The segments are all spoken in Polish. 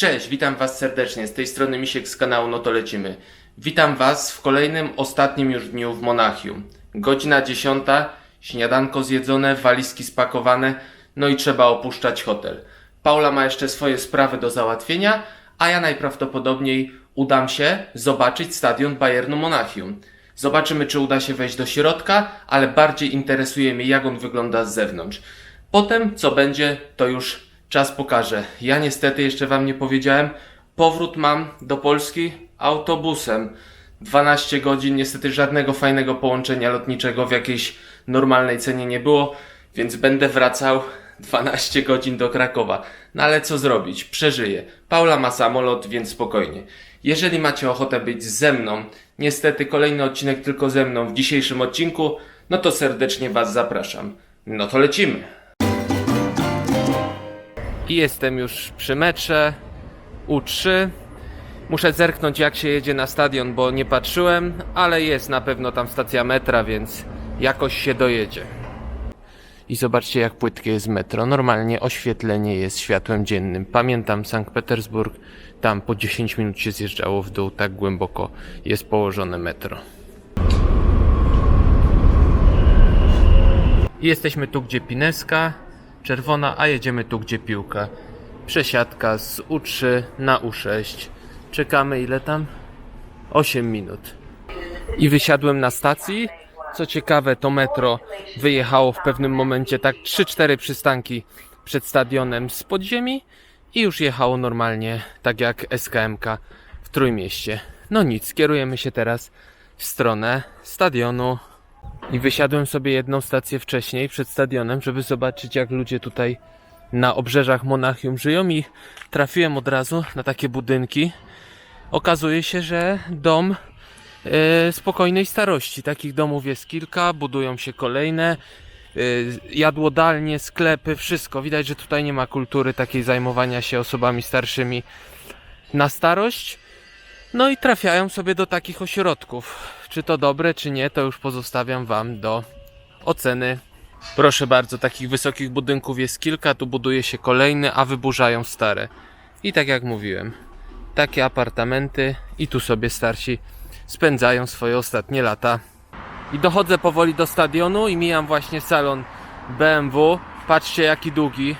Cześć, witam Was serdecznie. Z tej strony Misiek z kanału No to lecimy. Witam Was w kolejnym, ostatnim już dniu w Monachium. Godzina 10, śniadanko zjedzone, walizki spakowane, no i trzeba opuszczać hotel. Paula ma jeszcze swoje sprawy do załatwienia, a ja najprawdopodobniej udam się zobaczyć stadion Bayernu Monachium. Zobaczymy, czy uda się wejść do środka, ale bardziej interesuje mnie, jak on wygląda z zewnątrz. Potem, co będzie, to już czas pokaże. Ja niestety jeszcze Wam nie powiedziałem, powrót mam do Polski autobusem. 12 godzin, niestety żadnego fajnego połączenia lotniczego w jakiejś normalnej cenie nie było, więc będę wracał 12 godzin do Krakowa. No ale co zrobić? Przeżyję. Paula ma samolot, więc spokojnie. Jeżeli macie ochotę być ze mną, niestety kolejny odcinek tylko ze mną w dzisiejszym odcinku, no to serdecznie Was zapraszam. No to lecimy. I jestem już przy metrze U3. Muszę zerknąć jak się jedzie na stadion, bo nie patrzyłem, ale jest na pewno tam stacja metra, więc jakoś się dojedzie. I zobaczcie jak płytkie jest metro. Normalnie oświetlenie jest światłem dziennym. Pamiętam Sankt Petersburg, tam po 10 minut się zjeżdżało w dół, tak głęboko jest położone metro. I Jesteśmy tu, gdzie Pineska, czerwona, a jedziemy tu, gdzie piłka. Przesiadka z U3 na U6. Czekamy ile tam? 8 minut. I wysiadłem na stacji. Co ciekawe, to metro wyjechało w pewnym momencie tak 3-4 przystanki przed stadionem z podziemi i już jechało normalnie, tak jak SKMK w Trójmieście. No nic, kierujemy się teraz w stronę stadionu i wysiadłem sobie jedną stację wcześniej przed stadionem, żeby zobaczyć jak ludzie tutaj na obrzeżach Monachium żyją i trafiłem od razu na takie budynki. Okazuje się, że dom e, spokojnej starości. Takich domów jest kilka, budują się kolejne. e, Jadłodalnie, sklepy, wszystko. Widać, że tutaj nie ma kultury takiej zajmowania się osobami starszymi na starość. No i trafiają sobie do takich ośrodków. Czy to dobre, czy nie, to już pozostawiam Wam do oceny. Proszę bardzo, takich wysokich budynków jest kilka, tu buduje się kolejny, a wyburzają stare. I tak jak mówiłem, takie apartamenty i tu sobie starsi spędzają swoje ostatnie lata. I dochodzę powoli do stadionu i mijam właśnie salon BMW. Patrzcie jaki długi.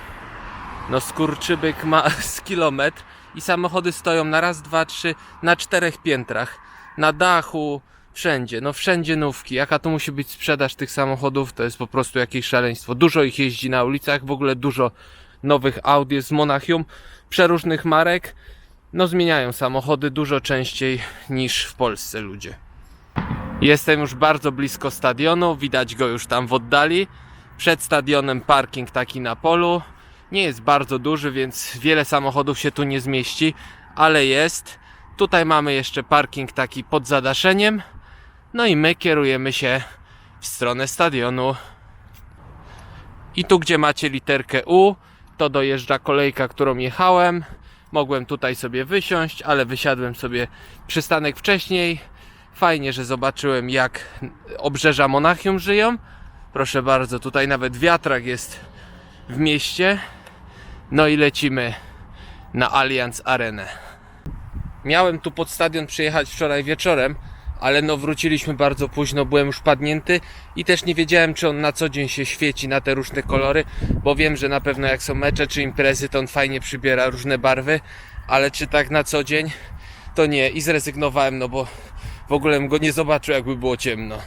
No skurczybyk ma z kilometr i samochody stoją na raz, dwa, trzy, na czterech piętrach. Na dachu, wszędzie, no wszędzie nówki. Jaka to musi być sprzedaż tych samochodów, to jest po prostu jakieś szaleństwo. Dużo ich jeździ na ulicach, w ogóle dużo nowych Audi jest z Monachium, przeróżnych marek. No zmieniają samochody dużo częściej niż w Polsce ludzie. Jestem już bardzo blisko stadionu, widać go już tam w oddali. Przed stadionem parking taki na polu. Nie jest bardzo duży, więc wiele samochodów się tu nie zmieści, ale jest. Tutaj mamy jeszcze parking taki pod zadaszeniem. No i my kierujemy się w stronę stadionu. I tu, gdzie macie literkę U, to dojeżdża kolejka, którą jechałem. Mogłem tutaj sobie wysiąść, ale wysiadłem sobie przystanek wcześniej. Fajnie, że zobaczyłem, jak obrzeża Monachium żyją. Proszę bardzo, tutaj nawet wiatrak jest w mieście. No i lecimy na Allianz Arenę. Miałem tu pod stadion przyjechać wczoraj wieczorem, ale no wróciliśmy bardzo późno, byłem już padnięty i też nie wiedziałem, czy on na co dzień się świeci na te różne kolory, bo wiem, że na pewno jak są mecze czy imprezy, to on fajnie przybiera różne barwy, ale czy tak na co dzień, to nie i zrezygnowałem, no bo w ogóle bym go nie zobaczył, jakby było ciemno.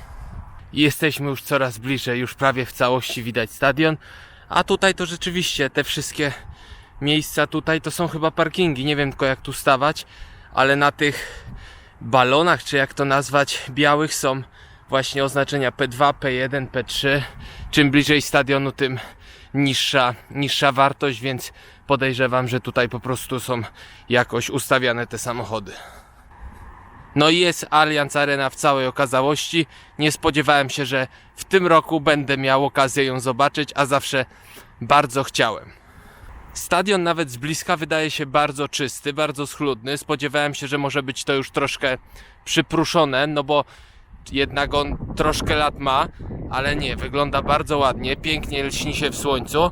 Jesteśmy już coraz bliżej, już prawie w całości widać stadion, a tutaj to rzeczywiście te wszystkie miejsca tutaj to są chyba parkingi, nie wiem tylko jak tu stawać, ale na tych balonach, czy jak to nazwać, białych są właśnie oznaczenia P2, P1, P3. Czym bliżej stadionu, tym niższa, niższa wartość, więc podejrzewam, że tutaj po prostu są jakoś ustawiane te samochody. No i jest Allianz Arena w całej okazałości. Nie spodziewałem się, że w tym roku będę miał okazję ją zobaczyć, a zawsze bardzo chciałem. Stadion nawet z bliska wydaje się bardzo czysty, bardzo schludny. Spodziewałem się, że może być to już troszkę przypruszone, no bo jednak on troszkę lat ma, ale nie, wygląda bardzo ładnie, pięknie lśni się w słońcu.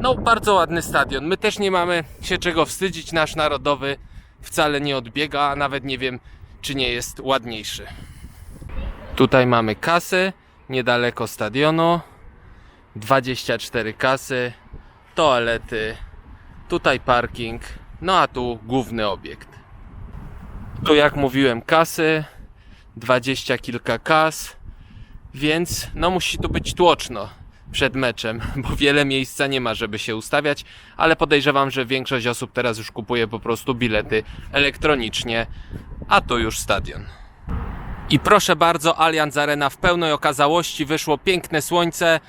No, bardzo ładny stadion. My też nie mamy się czego wstydzić. Nasz narodowy wcale nie odbiega, a nawet nie wiem, czy nie jest ładniejszy. Tutaj mamy kasy, niedaleko stadionu. 24 kasy, toalety, tutaj parking, no a tu główny obiekt. Tu jak mówiłem kasy, 20 kilka kas, więc no musi tu być tłoczno przed meczem, bo wiele miejsca nie ma, żeby się ustawiać, ale podejrzewam, że większość osób teraz już kupuje po prostu bilety elektronicznie, a to już stadion. I proszę bardzo, Allianz Arena w pełnej okazałości, wyszło piękne słońce,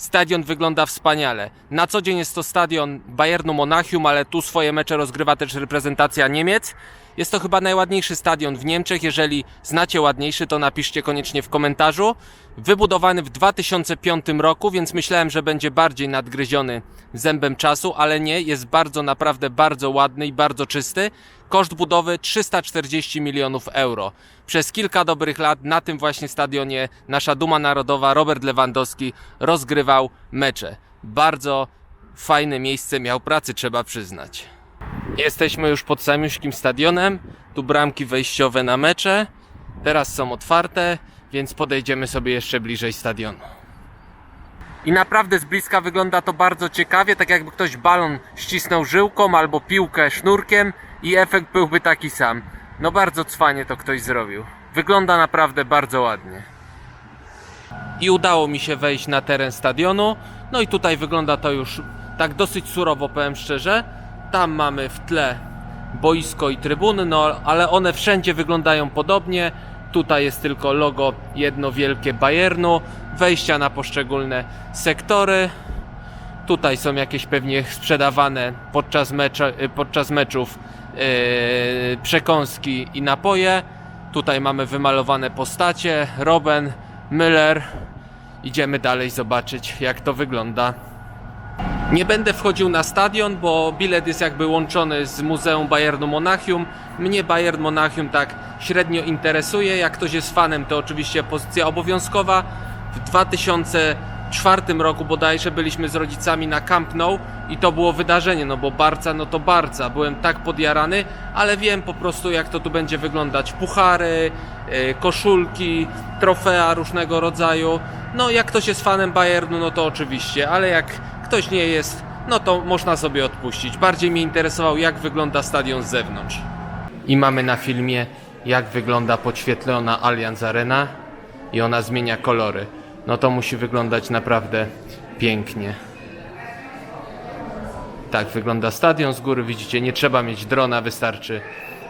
stadion wygląda wspaniale. Na co dzień jest to stadion Bayernu Monachium, ale tu swoje mecze rozgrywa też reprezentacja Niemiec. Jest to chyba najładniejszy stadion w Niemczech. Jeżeli znacie ładniejszy, to napiszcie koniecznie w komentarzu. Wybudowany w 2005 roku, więc myślałem, że będzie bardziej nadgryziony zębem czasu, ale nie, jest bardzo, naprawdę bardzo ładny i bardzo czysty. Koszt budowy 340 milionów euro. Przez kilka dobrych lat na tym właśnie stadionie nasza duma narodowa Robert Lewandowski rozgrywał mecze. Bardzo fajne miejsce miał pracy, trzeba przyznać. Jesteśmy już pod samiuszkim stadionem. Tu bramki wejściowe na mecze. Teraz są otwarte, więc podejdziemy sobie jeszcze bliżej stadionu. I naprawdę z bliska wygląda to bardzo ciekawie, tak jakby ktoś balon ścisnął żyłką albo piłkę sznurkiem i efekt byłby taki sam. No bardzo cwanie to ktoś zrobił. Wygląda naprawdę bardzo ładnie. I udało mi się wejść na teren stadionu. No i tutaj wygląda to już tak dosyć surowo, powiem szczerze. Tam mamy w tle boisko i trybuny, no ale one wszędzie wyglądają podobnie. Tutaj jest tylko logo jedno wielkie Bayernu, wejścia na poszczególne sektory. Tutaj są jakieś pewnie sprzedawane podczas, y, podczas meczów yy, przekąski i napoje. Tutaj mamy wymalowane postacie, Robben, Müller. Idziemy dalej zobaczyć jak to wygląda. Nie będę wchodził na stadion, bo bilet jest jakby łączony z Muzeum Bayernu Monachium. Mnie Bayern Monachium tak średnio interesuje. Jak ktoś jest fanem, to oczywiście pozycja obowiązkowa. W 2004 roku bodajże byliśmy z rodzicami na Camp Nou i to było wydarzenie, no bo Barca, no to Barca. Byłem tak podjarany, ale wiem po prostu jak to tu będzie wyglądać. Puchary, yy, koszulki, trofea różnego rodzaju. No jak ktoś jest fanem Bayernu, no to oczywiście, ale jak ktoś nie jest, no to można sobie odpuścić. Bardziej mnie interesował, jak wygląda stadion z zewnątrz. I mamy na filmie, jak wygląda podświetlona Allianz Arena i ona zmienia kolory. No to musi wyglądać naprawdę pięknie. Tak wygląda stadion z góry, widzicie, nie trzeba mieć drona, wystarczy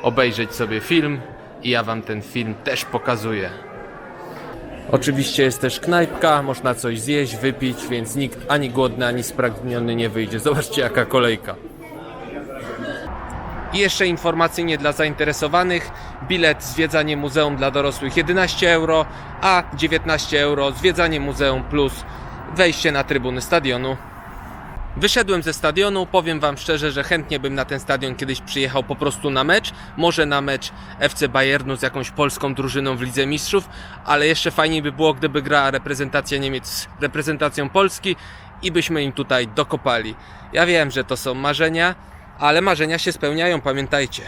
obejrzeć sobie film i ja wam ten film też pokazuję. Oczywiście jest też knajpka, można coś zjeść, wypić, więc nikt ani głodny, ani spragniony nie wyjdzie. Zobaczcie jaka kolejka. I jeszcze informacyjnie dla zainteresowanych, bilet zwiedzanie muzeum dla dorosłych 11 euro, a 19 euro zwiedzanie muzeum plus wejście na trybuny stadionu. Wyszedłem ze stadionu, powiem wam szczerze, że chętnie bym na ten stadion kiedyś przyjechał po prostu na mecz, może na mecz FC Bayernu z jakąś polską drużyną w Lidze Mistrzów, ale jeszcze fajniej by było, gdyby grała reprezentacja Niemiec z reprezentacją Polski i byśmy im tutaj dokopali. Ja wiem, że to są marzenia, ale marzenia się spełniają, pamiętajcie.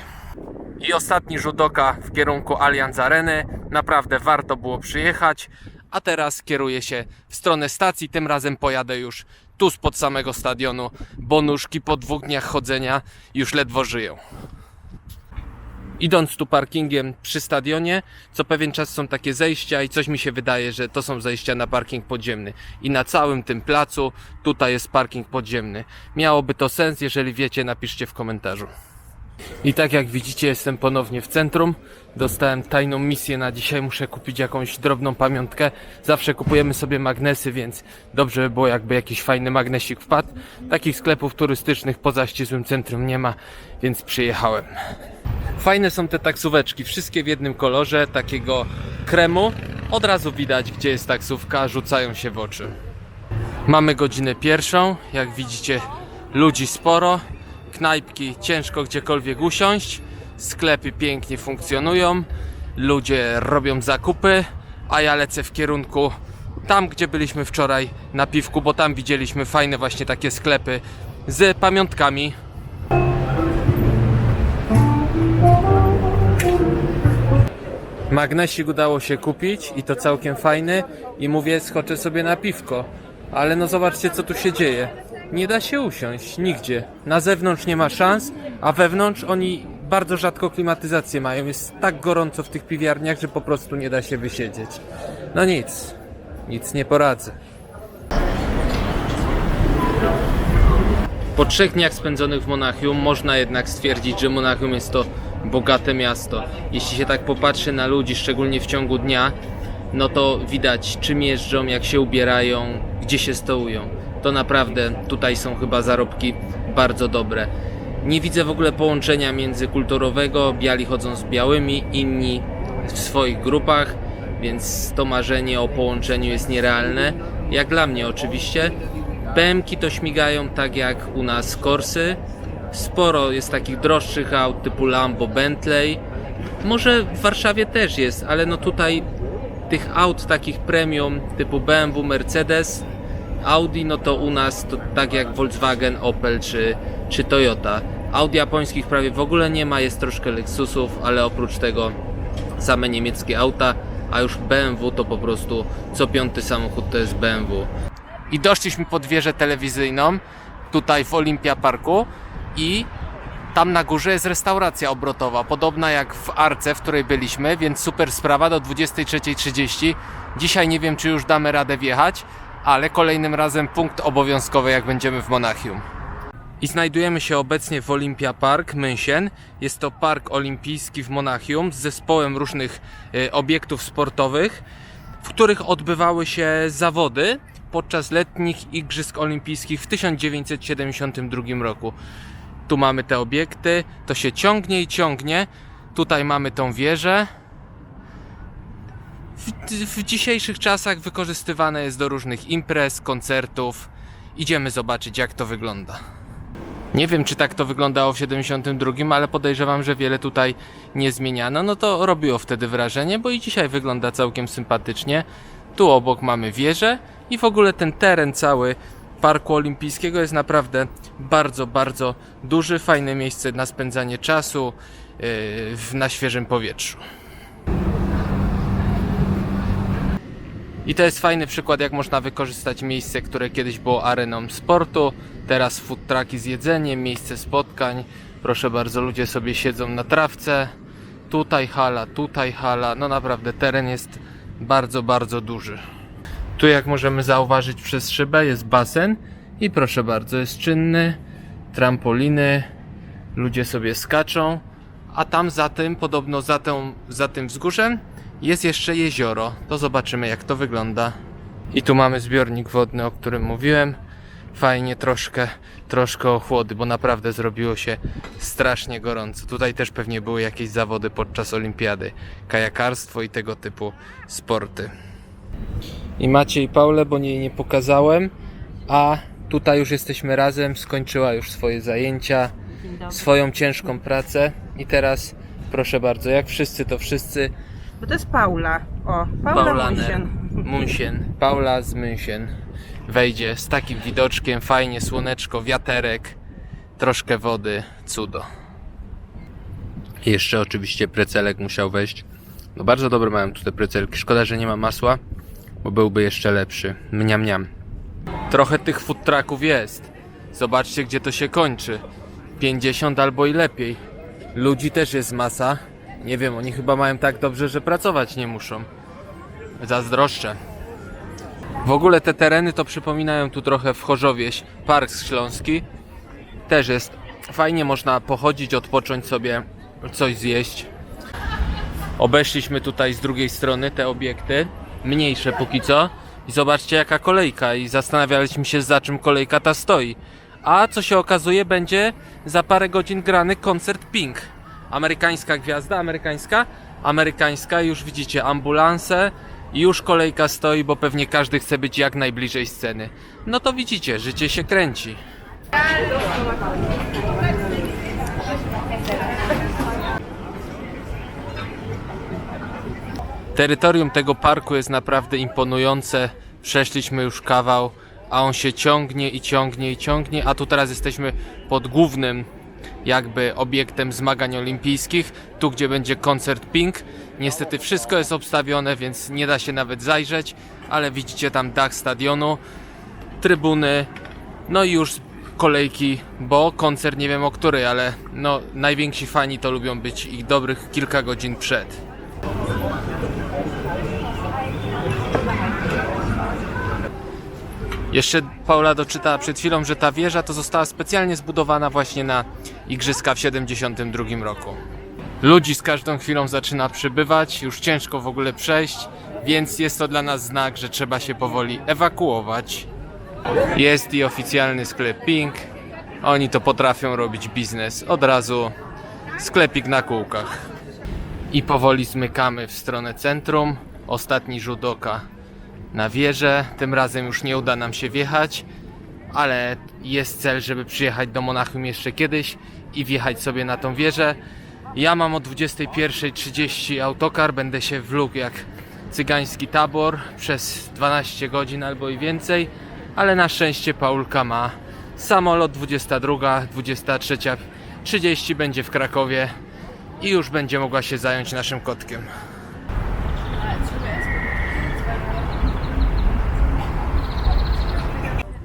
I ostatni rzut oka w kierunku Allianz Areny. Naprawdę warto było przyjechać. A teraz kieruję się w stronę stacji. Tym razem pojadę już tu spod samego stadionu, bo nóżki po dwóch dniach chodzenia już ledwo żyją. Idąc tu parkingiem przy stadionie, co pewien czas są takie zejścia i coś mi się wydaje, że to są zejścia na parking podziemny. I na całym tym placu tutaj jest parking podziemny. Miałoby to sens, jeżeli wiecie, napiszcie w komentarzu. I tak jak widzicie, jestem ponownie w centrum. Dostałem tajną misję na dzisiaj. Muszę kupić jakąś drobną pamiątkę. Zawsze kupujemy sobie magnesy, więc dobrze by było, jakby jakiś fajny magnesik wpadł. Takich sklepów turystycznych poza ścisłym centrum nie ma, więc przyjechałem. Fajne są te taksóweczki, wszystkie w jednym kolorze, takiego kremu. Od razu widać, gdzie jest taksówka, rzucają się w oczy. Mamy godzinę pierwszą, jak widzicie, ludzi sporo, knajpki ciężko gdziekolwiek usiąść, sklepy pięknie funkcjonują, ludzie robią zakupy, a ja lecę w kierunku tam, gdzie byliśmy wczoraj na piwku, bo tam widzieliśmy fajne właśnie takie sklepy z pamiątkami. Magnesik udało się kupić i to całkiem fajny i mówię skoczę sobie na piwko. Ale no zobaczcie co tu się dzieje. Nie da się usiąść nigdzie. Na zewnątrz nie ma szans, a wewnątrz oni bardzo rzadko klimatyzację mają. Jest tak gorąco w tych piwiarniach, że po prostu nie da się wysiedzieć. No nic, nic nie poradzę. Po trzech dniach spędzonych w Monachium można jednak stwierdzić, że Monachium jest to bogate miasto. Jeśli się tak popatrzy na ludzi, szczególnie w ciągu dnia, no to widać czym jeżdżą, jak się ubierają, gdzie się stołują. To naprawdę tutaj są chyba zarobki bardzo dobre. Nie widzę w ogóle połączenia międzykulturowego, biali chodzą z białymi, inni w swoich grupach, więc to marzenie o połączeniu jest nierealne. Jak dla mnie oczywiście. BMki to śmigają tak jak u nas Corsy. Sporo jest takich droższych aut typu Lambo, Bentley. Może w Warszawie też jest, ale no tutaj tych aut takich premium typu BMW, Mercedes, Audi, no to u nas to tak jak Volkswagen, Opel czy, czy Toyota. Audi japońskich prawie w ogóle nie ma, jest troszkę Lexusów, ale oprócz tego same niemieckie auta, a już BMW to po prostu co piąty samochód to jest BMW. I doszliśmy pod wieżę telewizyjną, tutaj w Olympia Parku i tam na górze jest restauracja obrotowa, podobna jak w Arce, w której byliśmy, więc super sprawa do 23.30. Dzisiaj nie wiem, czy już damy radę wjechać, ale kolejnym razem punkt obowiązkowy, jak będziemy w Monachium. I znajdujemy się obecnie w Olympia Park München. Jest to park olimpijski w Monachium z zespołem różnych e, obiektów sportowych, w których odbywały się zawody podczas letnich Igrzysk Olimpijskich w 1972 roku. Tu mamy te obiekty, to się ciągnie i ciągnie. Tutaj mamy tą wieżę. W, w dzisiejszych czasach wykorzystywane jest do różnych imprez, koncertów. Idziemy zobaczyć, jak to wygląda. Nie wiem, czy tak to wyglądało w 72, ale podejrzewam, że wiele tutaj nie zmieniano. No to robiło wtedy wrażenie, bo i dzisiaj wygląda całkiem sympatycznie. Tu obok mamy wieżę i w ogóle ten teren cały Parku Olimpijskiego jest naprawdę bardzo, bardzo duży. Fajne miejsce na spędzanie czasu yy, na świeżym powietrzu. I to jest fajny przykład, jak można wykorzystać miejsce, które kiedyś było areną sportu, teraz food trucki z jedzeniem, miejsce spotkań. Proszę bardzo, ludzie sobie siedzą na trawce. Tutaj hala, tutaj hala. No naprawdę, teren jest bardzo, bardzo duży. Tu, jak możemy zauważyć przez szybę, jest basen i proszę bardzo, jest czynny, trampoliny, ludzie sobie skaczą, a tam za tym, podobno za, tą, za tym wzgórzem, jest jeszcze jezioro. To zobaczymy, jak to wygląda. I tu mamy zbiornik wodny, o którym mówiłem. Fajnie, troszkę, troszkę ochłody, bo naprawdę zrobiło się strasznie gorąco. Tutaj też pewnie były jakieś zawody podczas olimpiady, kajakarstwo i tego typu sporty. I Maciej Paulę, bo jej nie pokazałem, a tutaj już jesteśmy razem, skończyła już swoje zajęcia, swoją ciężką pracę i teraz proszę bardzo, jak wszyscy to wszyscy, Bo to jest Paula. O, Paula Paulaner, Munchen. München, Paula z München wejdzie z takim widoczkiem, fajnie, słoneczko, wiaterek, troszkę wody, cudo. I jeszcze oczywiście precelek musiał wejść. No bardzo dobre mają tu te precelki, szkoda, że nie ma masła, bo byłby jeszcze lepszy. Mniam, mniam. Trochę tych food trucków jest. Zobaczcie, gdzie to się kończy. 50 albo i lepiej. Ludzi też jest masa. Nie wiem, oni chyba mają tak dobrze, że pracować nie muszą. Zazdroszczę. W ogóle te tereny to przypominają tu trochę w Chorzowieś, Park Śląski. Też jest fajnie, można pochodzić, odpocząć sobie, coś zjeść. Obeszliśmy tutaj z drugiej strony te obiekty, mniejsze póki co. I zobaczcie jaka kolejka i zastanawialiśmy się za czym kolejka ta stoi. A co się okazuje będzie za parę godzin grany koncert Pink. Amerykańska gwiazda, amerykańska, amerykańska, już widzicie ambulanse już kolejka stoi, bo pewnie każdy chce być jak najbliżej sceny. No to widzicie, życie się kręci. Terytorium tego parku jest naprawdę imponujące. Przeszliśmy już kawał, a on się ciągnie i ciągnie i ciągnie, a tu teraz jesteśmy pod głównym jakby obiektem zmagań olimpijskich, tu gdzie będzie koncert Pink. Niestety wszystko jest obstawione, więc nie da się nawet zajrzeć, ale widzicie tam dach stadionu, trybuny, no i już kolejki, bo koncert nie wiem o której, ale no najwięksi fani to lubią być ich dobrych kilka godzin przed. Jeszcze Paula doczytała przed chwilą, że ta wieża to została specjalnie zbudowana właśnie na igrzyska w 72 roku. Ludzi z każdą chwilą zaczyna przybywać, już ciężko w ogóle przejść, więc jest to dla nas znak, że trzeba się powoli ewakuować. Jest i oficjalny sklep Pink. Oni to potrafią robić biznes od razu. Sklepik na kółkach. I powoli zmykamy w stronę centrum. Ostatni rzut oka na wieżę. Tym razem już nie uda nam się wjechać, ale jest cel, żeby przyjechać do Monachium jeszcze kiedyś i wjechać sobie na tą wieżę. Ja mam o 21.30 autokar, będę się wlógł jak cygański tabor przez 12 godzin albo i więcej, ale na szczęście Paulka ma samolot 22, 23.30 będzie w Krakowie i już będzie mogła się zająć naszym kotkiem.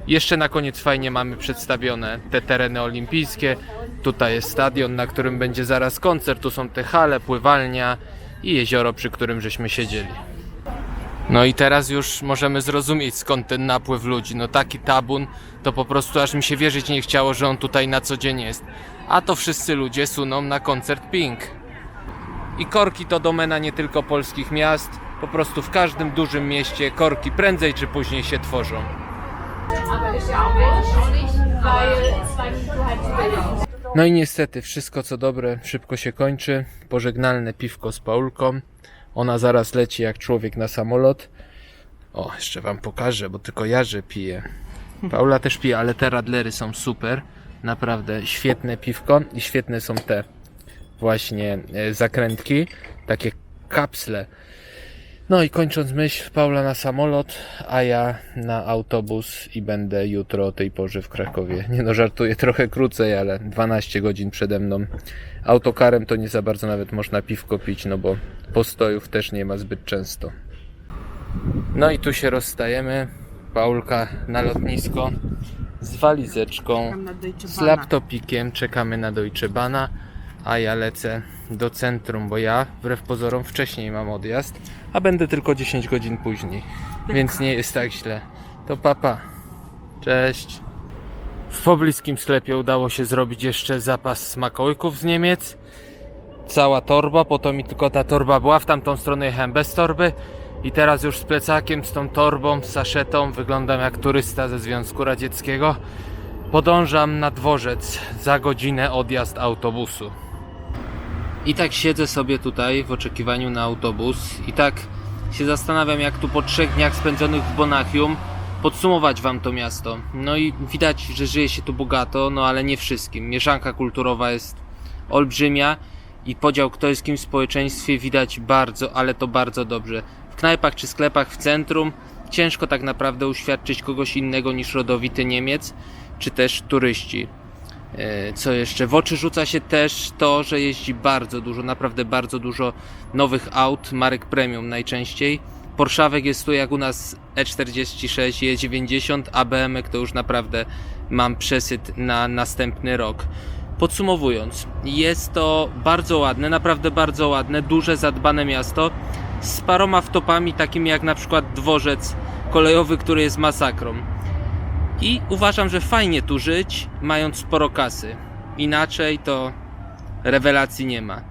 Jeszcze na koniec fajnie mamy przedstawione te tereny olimpijskie. Tutaj jest stadion, na którym będzie zaraz koncert. Tu są te hale, pływalnia i jezioro, przy którym żeśmy siedzieli. No i teraz już możemy zrozumieć skąd ten napływ ludzi. No taki tabun, to po prostu aż mi się wierzyć nie chciało, że on tutaj na co dzień jest. A to wszyscy ludzie suną na koncert Pink. I korki to domena nie tylko polskich miast. Po prostu w każdym dużym mieście korki prędzej czy później się tworzą. No i niestety wszystko co dobre szybko się kończy. Pożegnalne piwko z Paulką. Ona zaraz leci jak człowiek na samolot. O, jeszcze wam pokażę, bo tylko ja, że piję. Paula też pije, ale te radlery są super. Naprawdę świetne piwko i świetne są te właśnie e, zakrętki, takie kapsle. No i kończąc myśl, Paula na samolot, a ja na autobus i będę jutro o tej porze w Krakowie. Nie no, żartuję trochę krócej, ale 12 godzin przede mną. Autokarem to nie za bardzo nawet można piwko pić, no bo postojów też nie ma zbyt często. No i tu się rozstajemy. Paulka na lotnisko z walizeczką, z laptopikiem, czekamy na Deutsche Bahna, a ja lecę do centrum, bo ja wbrew pozorom wcześniej mam odjazd, a będę tylko 10 godzin później, więc nie jest tak źle. To papa. Cześć. W pobliskim sklepie udało się zrobić jeszcze zapas smakołyków z Niemiec. Cała torba, po to mi tylko ta torba była, w tamtą stronę jechałem bez torby. I teraz już z plecakiem, z tą torbą, z saszetą wyglądam jak turysta ze Związku Radzieckiego. Podążam na dworzec za godzinę odjazd autobusu. I tak siedzę sobie tutaj w oczekiwaniu na autobus i tak się zastanawiam jak tu po trzech dniach spędzonych w Monachium podsumować wam to miasto. No i widać, że żyje się tu bogato, no ale nie wszystkim. Mieszanka kulturowa jest olbrzymia i podział kto jest kim w społeczeństwie widać bardzo, ale to bardzo dobrze. W knajpach czy sklepach w centrum ciężko tak naprawdę uświadczyć kogoś innego niż rodowity Niemiec, czy też turyści. E, Co jeszcze? W oczy rzuca się też to, że jeździ bardzo dużo, naprawdę bardzo dużo nowych aut, marek premium najczęściej. Porszawek jest tu jak u nas E E46, E90, a BMW to już naprawdę mam przesyt na następny rok. Podsumowując, jest to bardzo ładne, naprawdę bardzo ładne, duże, zadbane miasto z paroma wtopami, takimi jak na przykład dworzec kolejowy, który jest masakrą. I uważam, że fajnie tu żyć, mając sporo kasy. Inaczej to rewelacji nie ma.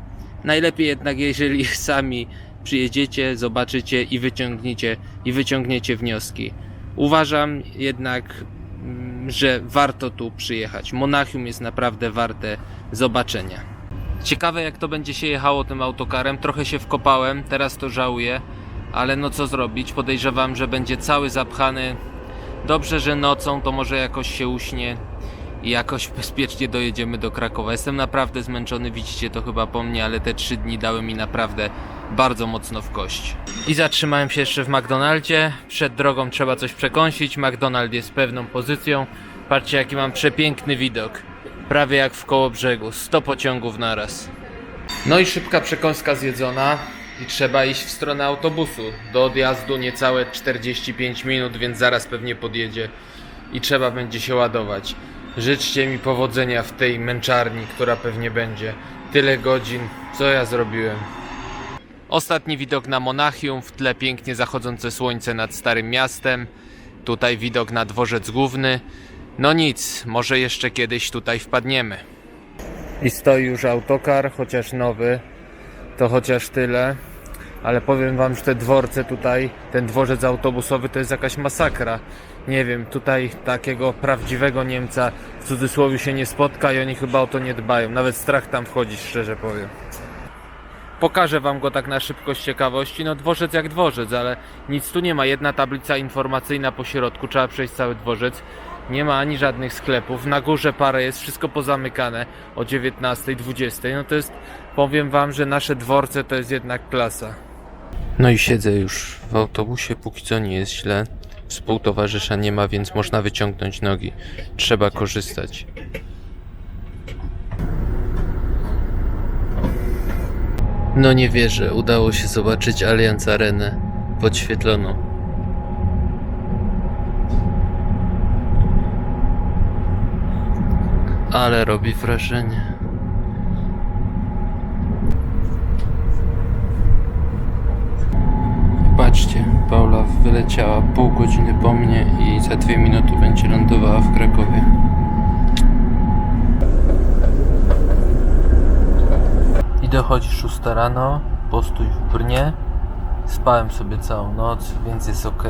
Najlepiej jednak, jeżeli sami przyjedziecie, zobaczycie i wyciągniecie, i wyciągniecie wnioski. Uważam jednak, mm, że warto tu przyjechać. Monachium jest naprawdę warte zobaczenia. Ciekawe jak to będzie się jechało tym autokarem. Trochę się wkopałem, teraz to żałuję, ale no co zrobić? Podejrzewam, że będzie cały zapchany Dobrze, że nocą to może jakoś się uśnie i jakoś bezpiecznie dojedziemy do Krakowa. Jestem naprawdę zmęczony, widzicie to chyba po mnie, ale te trzy dni dały mi naprawdę bardzo mocno w kość. I zatrzymałem się jeszcze w McDonaldzie. Przed drogą trzeba coś przekąsić. McDonald jest pewną pozycją. Patrzcie jaki mam przepiękny widok. Prawie jak w koło brzegu. 100 pociągów naraz. No i szybka przekąska zjedzona i trzeba iść w stronę autobusu. Do odjazdu niecałe 45 minut, więc zaraz pewnie podjedzie i trzeba będzie się ładować. Życzcie mi powodzenia w tej męczarni, która pewnie będzie. Tyle godzin, co ja zrobiłem. Ostatni widok na Monachium, w tle pięknie zachodzące słońce nad Starym Miastem. Tutaj widok na dworzec główny. No nic, może jeszcze kiedyś tutaj wpadniemy. I stoi już autokar, chociaż nowy, to chociaż tyle. Ale powiem wam, że te dworce tutaj, ten dworzec autobusowy to jest jakaś masakra. Nie wiem, tutaj takiego prawdziwego Niemca w cudzysłowie się nie spotka i oni chyba o to nie dbają. Nawet strach tam wchodzić, szczerze powiem. Pokażę wam go tak na szybkość ciekawości. No dworzec jak dworzec, ale nic tu nie ma. Jedna tablica informacyjna po środku, trzeba przejść cały dworzec. Nie ma ani żadnych sklepów. Na górze parę jest, wszystko pozamykane o 19, 20. No to jest, powiem wam, że nasze dworce to jest jednak klasa. No i siedzę już w autobusie, póki co nie jest źle. Współtowarzysza nie ma, więc można wyciągnąć nogi. Trzeba korzystać. No nie wierzę, udało się zobaczyć Allianz Arenę podświetloną. Ale robi wrażenie. Patrzcie, Paula wyleciała pół godziny po mnie i za dwie minuty będzie lądowała w Krakowie. I dochodzi 6 rano, postój w Brnie. Spałem sobie całą noc, więc jest ok.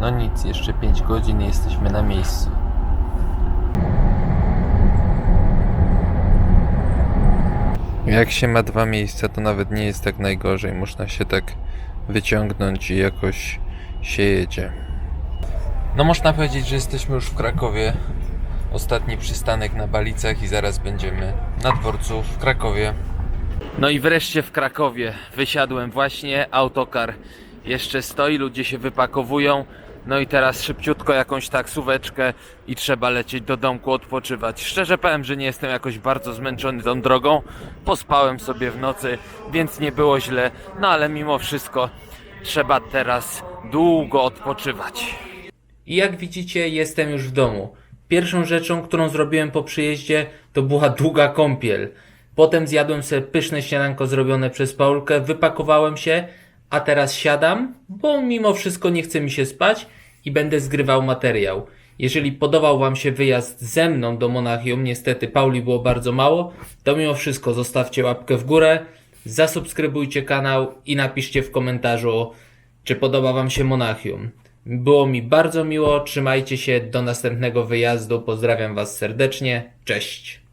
No nic, jeszcze 5 godzin i jesteśmy na miejscu. Jak się ma dwa miejsca, to nawet nie jest tak najgorzej. Można się tak wyciągnąć i jakoś się jedzie. No można powiedzieć, że jesteśmy już w Krakowie. Ostatni przystanek na Balicach i zaraz będziemy na dworcu w Krakowie. No i wreszcie w Krakowie wysiadłem właśnie, autokar jeszcze stoi, ludzie się wypakowują. No i teraz szybciutko jakąś taksóweczkę i trzeba lecieć do domku odpoczywać. Szczerze powiem, że nie jestem jakoś bardzo zmęczony tą drogą. Pospałem sobie w nocy, więc nie było źle. No ale mimo wszystko trzeba teraz długo odpoczywać. I jak widzicie, jestem już w domu. Pierwszą rzeczą, którą zrobiłem po przyjeździe, to była długa kąpiel. Potem zjadłem sobie pyszne śniadanko zrobione przez Paulkę, wypakowałem się, a teraz siadam, bo mimo wszystko nie chce mi się spać i będę zgrywał materiał. Jeżeli podobał Wam się wyjazd ze mną do Monachium, niestety Pauli było bardzo mało, to mimo wszystko zostawcie łapkę w górę, zasubskrybujcie kanał i napiszcie w komentarzu, czy podoba Wam się Monachium. Było mi bardzo miło, trzymajcie się, do następnego wyjazdu, pozdrawiam Was serdecznie, cześć.